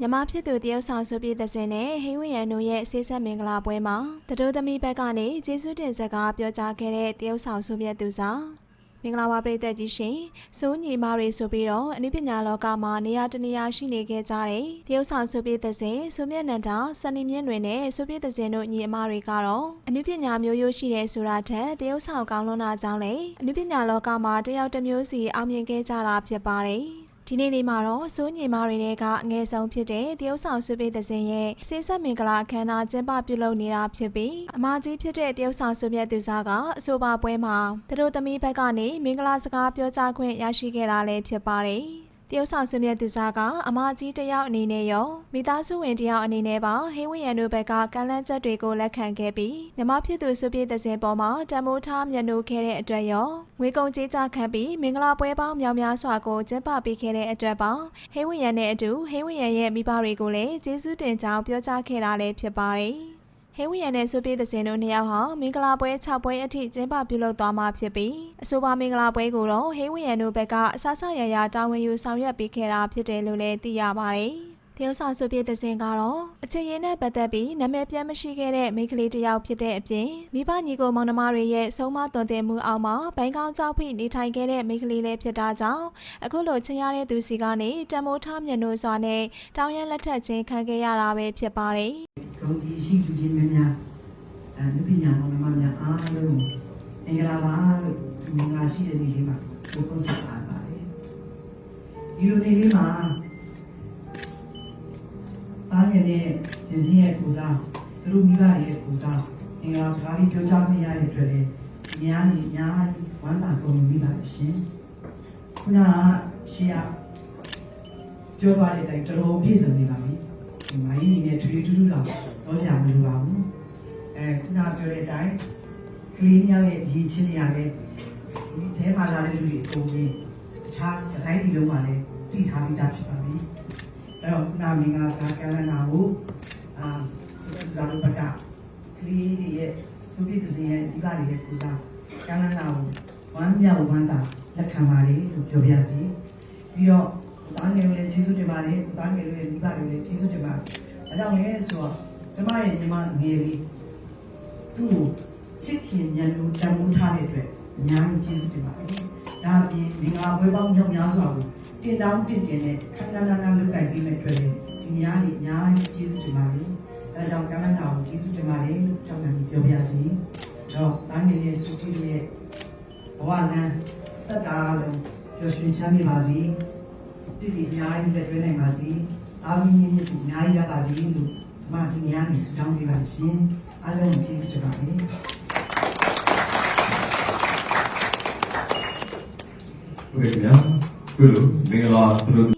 မြမဖြစ်သူတရုတ်ဆောင်ဆိုပြတဲ့စင်နဲ့ဟိဝရန်တို့ရဲ့ဆေးဆက်မင်္ဂလာပွဲမှာတတိုးသမီးဘက်ကနေကျေးဇူးတင်စကားပြောကြားခဲ့တဲ့တရုတ်ဆောင်ဆိုပြသူစားမင်္ဂလာပါပရိသတ်ကြီးရှင်စိုးညီမတွေဆိုပြီးတော့အနုပညာလောကမှာနေရာတနေရာရှိနေခဲ့ကြတဲ့တရုတ်ဆောင်ဆိုပြတဲ့စင်ဆိုမြတ်နန္ဒာစနေမြင့်တွေနဲ့ဆိုပြတဲ့စင်တို့ညီအမတွေကတော့အနုပညာမျိုးရိုးရှိတဲ့ဆိုတာထက်တရုတ်ဆောင်ကောင်းလွန်တာကြောင့်လေအနုပညာလောကမှာတယောက်တစ်မျိုးစီအောင်မြင်ခဲ့ကြတာဖြစ်ပါတယ် ဒီနေ့လေးမှာတော့စိုးညီမတွေကအငယ်ဆုံးဖြစ်တဲ့တရုတ်ဆောင်ဆွေးပေးတဲ့စဉ်ရဲ့စေဆက်မင်္ဂလာအခမ်းအနားကျင်းပပြုလုပ်နေတာဖြစ်ပြီးအမကြီးဖြစ်တဲ့တရုတ်ဆောင်ဆွေးပြတ်သူစားကအဆိုပါပွဲမှာသူတို့သမီးဘက်ကနေမင်္ဂလာစကားပြောကြားခွင့်ရရှိခဲ့တာလည်းဖြစ်ပါတယ် တရုတ်ဆောင်ဆွေးမြတ်သူစားကအမကြီးတစ်ယောက်အနေနဲ့ရောမိသားစုဝင်တစ်ယောက်အနေနဲ့ပါဟင်းဝရံတို့ဘက်ကကမ်းလှမ်းချက်တွေကိုလက်ခံခဲ့ပြီးညီမဖြစ်သူဆွေးပြတဲ့စဉ်ပေါ်မှာတံမိုးထားမျက်နှာခဲ့တဲ့အတွက်ရောငွေကုန်ကြေးကြခံပြီးမင်္ဂလာပွဲပေါင်းများများစွာကိုကျင်းပပေးခဲ့တဲ့အတွက်ပါဟင်းဝရံနဲ့အတူဟင်းဝရံရဲ့မိဘတွေကိုလည်းကျေးဇူးတင်ကြောင်းပြောကြားခဲ့တာလည်းဖြစ်ပါတယ် ဟင်းဝရံနဲ့ဆွေးပြေးတဲ့စင်တို့နှစ်ယောက်ဟာမင်္ဂလာပွဲ6ပွဲအထိကျင်းပပြုလုပ်သွားမှာဖြစ်ပြီးအဆိုပါမင်္ဂလာပွဲကိုတော့ဟင်းဝရံတို့ဘက်ကအဆဆရရတာဝန်ယူဆောင်ရွက်ပေးခဲ့တာဖြစ်တယ်လို့လည်းသိရပါတယ်တရုတ်ဆောင်ဆိုပြတဲ့စင်ကတော့အချစ်ရင်းနဲ့ပတ်သက်ပြီးနာမည်ပြတ်မရှိခဲ့တဲ့မိန်းကလေးတစ်ယောက်ဖြစ်တဲ့အပြင်မိဘညီကိုမောင်နှမတွေရဲ့ဆုံးမသွန်သင်မှုအောက်မှာဘိုင်းကောင်းကြောက်ဖိနေထိုင်ခဲ့တဲ့မိန်းကလေးလေးဖြစ်တာကြောင့်အခုလိုချင်ရတဲ့သူစီကနေတံမိုးထားမျက်နှာစွာနဲ့တောင်းရန်လက်ထက်ချင်းခံခဲ့ရတာပဲဖြစ်ပါတယ် ဂုဏ်ဒီရှိသူချင်းများများအဲလူပညာမောင်နှမများအားလုံးမင်္ဂလာပါလို့မင်္ဂလာရှိတဲ့နေ့လေးမှာဘုရားဆက်ပါပါတယ်ဒီလိုနေ့လေးမှာတားရတဲ့စင်စင်ရဲ့ပူဇာသူတို့မိဘတွေရဲ့ပူဇာမင်္ဂလာစကားလေးပြောကြားမရတဲ့အတွက်လည်းအများကြီးအများကြီးဝမ်းသာကုန်မိပါရှင်ခုနကရှေ့ကပြောပါတဲ့အတိုင်းတော်တော်ပြည့်စုံနေပါပြီဒီမိုင်းနေနဲ့ထွေထူးထူးတော့ တော့ဆရာမလိုပါဘူးအဲခုနပြောတဲ့အတိုင်းကလေးများရဲ့ရည်ချင်းတွေရတယ်ဒီထဲမှာလာတဲ့လူတွေအကုန်ကြီးတခြားတစ်တိုင်းဒီလုံးမှာလည်းတည်ထားပြီးသားဖြစ်ပါပြီအဲ့တော့ခုနမင်္ဂလာစကားကလနာကိုအာဆိုတော့လာလို့ပကကလေးတွေရဲ့စုပိတစင်ရဲ့ဒီပါတွေရဲ့ပူဇာကလနာကိုဝမ်းမြောက်ဝမ်းသာလက်ခံပါလေလို့ပြောပြစီပြီးတော့သားငယ်လေးကျေးဇူးတင်ပါတယ်သားငယ်လေးမိဘတွေလည်းကျေးဇူးတင်ပါတယ်။ဒါကြောင့်လဲဆိုတော့ ကျမရဲ့ညီမငယ်လေးသူ့ကိုချစ်ခင်မြန်လို့တန်ဖိုးထားတဲ့အတွက်အများကြီးကျေးဇူးတင်ပါတယ်။ဒါအပြင်မင်္ဂလာပွဲပေါင်းမြောက်များစွာကိုတင်တောင်းတင်တင်နဲ့ခဏခဏခဏလုပ်ကိုင်ပေးမဲ့အတွက်လည်းဒီများကြီးအများကြီးကျေးဇူးတင်ပါတယ်။အဲဒါကြောင့်ကမ်းလှမ်းတာကိုကျေးဇူးတင်ပါတယ်လို့ကြောက်ခံပြီးပြောပြစီ။တော့သားငယ်လေးစုကြည့်ရဲ့ဘဝလမ်းသက်တာလုံးပျော်ရွှင်ချမ်းမြေပါစေ။တိတိအများကြီးလက်တွဲနိုင်ပါစေ။အားမင်းမြင့်အများကြီးရပါစေလို့ ကျွန်မဒီနေ့ကနေဆုတောင်းပေးပါရှင်။အားလုံးကိုကျေးဇူးတင်ပါတယ်။ဟုတ်ကဲ့ခင်ဗျာခုလိုမင်္ဂလာပြုလုပ်